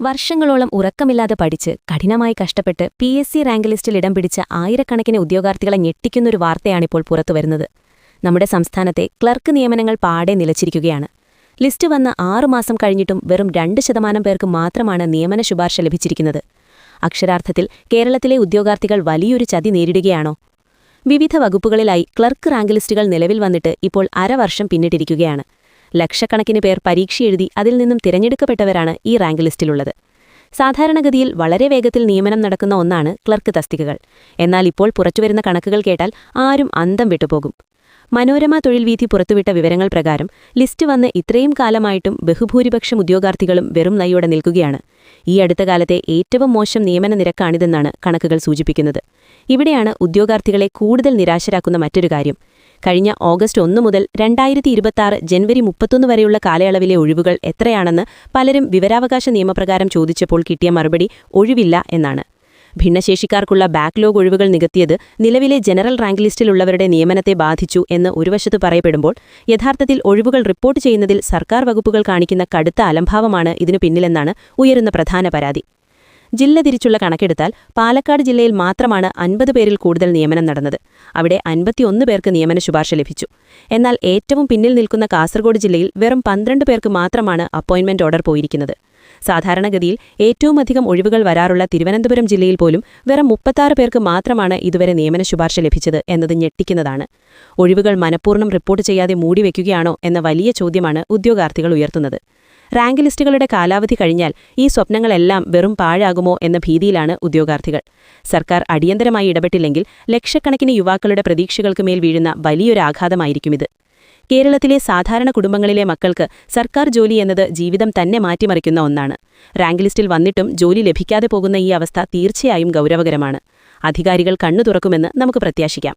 വർഷങ്ങളോളം ഉറക്കമില്ലാതെ പഠിച്ച് കഠിനമായി കഷ്ടപ്പെട്ട് പി എസ് സി റാങ്ക് ലിസ്റ്റിൽ ഇടം പിടിച്ച ആയിരക്കണക്കിന് ഉദ്യോഗാർത്ഥികളെ ഞെട്ടിക്കുന്നൊരു വാർത്തയാണിപ്പോൾ പുറത്തുവരുന്നത് നമ്മുടെ സംസ്ഥാനത്തെ ക്ലർക്ക് നിയമനങ്ങൾ പാടെ നിലച്ചിരിക്കുകയാണ്. ലിസ്റ്റ് വന്ന ആറുമാസം കഴിഞ്ഞിട്ടും വെറും രണ്ട് ശതമാനം പേർക്ക് മാത്രമാണ് നിയമന ശുപാർശ ലഭിച്ചിരിക്കുന്നത്. അക്ഷരാർത്ഥത്തിൽ കേരളത്തിലെ ഉദ്യോഗാർത്ഥികൾ വലിയൊരു ചതി നേരിടുകയാണോ? വിവിധ വകുപ്പുകളിലായി ക്ലർക്ക് റാങ്ക് ലിസ്റ്റുകൾ നിലവിൽ വന്നിട്ട് ഇപ്പോൾ അരവർഷം പിന്നിട്ടിരിക്കുകയാണ്. ലക്ഷക്കണക്കിന് പേർ പരീക്ഷ എഴുതി അതിൽ നിന്നും തിരഞ്ഞെടുക്കപ്പെട്ടവരാണ് ഈ റാങ്ക് ലിസ്റ്റിലുള്ളത്. സാധാരണഗതിയിൽ വളരെ വേഗത്തിൽ നിയമനം നടക്കുന്ന ഒന്നാണ് ക്ലർക്ക് തസ്തികകൾ. എന്നാൽ ഇപ്പോൾ പുറത്തുവരുന്ന കണക്കുകൾ കേട്ടാൽ ആരും അന്തം വിട്ടുപോകും. മനോരമ തൊഴിൽ വീതി പുറത്തുവിട്ട വിവരങ്ങൾ പ്രകാരം ലിസ്റ്റ് വന്ന് ഇത്രയും കാലമായിട്ടും ബഹുഭൂരിപക്ഷം ഉദ്യോഗാർത്ഥികളും വെറും നയ്യോടെ നിൽക്കുകയാണ്. ഈ അടുത്ത കാലത്തെ ഏറ്റവും മോശം നിയമന നിരക്കാണിതെന്നാണ് കണക്കുകൾ സൂചിപ്പിക്കുന്നത്. ഇവിടെയാണ് ഉദ്യോഗാർത്ഥികളെ കൂടുതൽ നിരാശരാക്കുന്ന മറ്റൊരു കാര്യം. കഴിഞ്ഞ ഓഗസ്റ്റ് ഒന്ന് മുതൽ രണ്ടായിരത്തി ഇരുപത്തിയാറ് ജനുവരി മുപ്പത്തൊന്ന് വരെയുള്ള കാലയളവിലെ ഒഴിവുകൾ എത്രയാണെന്ന് പലരും വിവരാവകാശ നിയമപ്രകാരം ചോദിച്ചപ്പോൾ കിട്ടിയ മറുപടി ഒഴിവില്ല എന്നാണ്. ഭിന്നശേഷിക്കാർക്കുള്ള ബാക്ക്ലോഗ് ഒഴിവുകൾ നികത്തിയത് നിലവിലെ ജനറൽ റാങ്ക് ലിസ്റ്റിലുള്ളവരുടെ നിയമനത്തെ ബാധിച്ചു എന്ന് ഒരു വശത്ത് പറയപ്പെടുമ്പോൾ യഥാർത്ഥത്തിൽ ഒഴിവുകൾ റിപ്പോർട്ട് ചെയ്യുന്നതിൽ സർക്കാർ വകുപ്പുകൾ കാണിക്കുന്ന കടുത്ത അലംഭാവമാണ് ഇതിനു പിന്നിലെന്നാണ് ഉയരുന്ന പ്രധാന പരാതി. ജില്ല തിരിച്ചുള്ള കണക്കെടുത്താൽ പാലക്കാട് ജില്ലയിൽ മാത്രമാണ് അൻപത് പേരിൽ കൂടുതൽ നിയമനം നടന്നത്. അവിടെ അൻപത്തിയൊന്ന് പേർക്ക് നിയമന ശുപാർശ ലഭിച്ചു. എന്നാൽ ഏറ്റവും പിന്നിൽ നിൽക്കുന്ന കാസർഗോഡ് ജില്ലയിൽ വെറും പന്ത്രണ്ട് പേർക്ക് മാത്രമാണ് അപ്പോയിന്റ്മെന്റ് ഓർഡർ പോയിരിക്കുന്നത്. സാധാരണഗതിയിൽ ഏറ്റവും അധികം ഒഴിവുകൾ വരാറുള്ള തിരുവനന്തപുരം ജില്ലയിൽ പോലും വെറും മുപ്പത്താറ് പേർക്ക് മാത്രമാണ് ഇതുവരെ നിയമന ശുപാർശ ലഭിച്ചത് എന്നത് ഞെട്ടിക്കുന്നതാണ്. ഒഴിവുകൾ മനഃപൂർണം റിപ്പോർട്ട് ചെയ്യാതെ മൂടിവെക്കുകയാണോ എന്ന വലിയ ചോദ്യമാണ് ഉദ്യോഗാർത്ഥികൾ ഉയർത്തുന്നത്. റാങ്ക് ലിസ്റ്റുകളുടെ കാലാവധി കഴിഞ്ഞാൽ ഈ സ്വപ്നങ്ങളെല്ലാം വെറും പാഴാകുമോ എന്ന ഭീതിയിലാണ് ഉദ്യോഗാർത്ഥികൾ. സർക്കാർ അടിയന്തരമായി ഇടപെട്ടില്ലെങ്കിൽ ലക്ഷക്കണക്കിന് യുവാക്കളുടെ പ്രതീക്ഷകൾക്ക് മേൽ വീഴുന്ന വലിയൊരു ആഘാതമായിരിക്കും ഇത്. കേരളത്തിലെ സാധാരണ കുടുംബങ്ങളിലെ മക്കൾക്ക് സർക്കാർ ജോലി എന്നത് ജീവിതം തന്നെ മാറ്റിമറിക്കുന്ന ഒന്നാണ്. റാങ്ക് ലിസ്റ്റിൽ വന്നിട്ടും ജോലി ലഭിക്കാതെ പോകുന്ന ഈ അവസ്ഥ തീർച്ചയായും ഗൗരവകരമാണ്. അധികാരികൾ കണ്ണു തുറക്കുമെന്ന് നമുക്ക് പ്രത്യാശിക്കാം.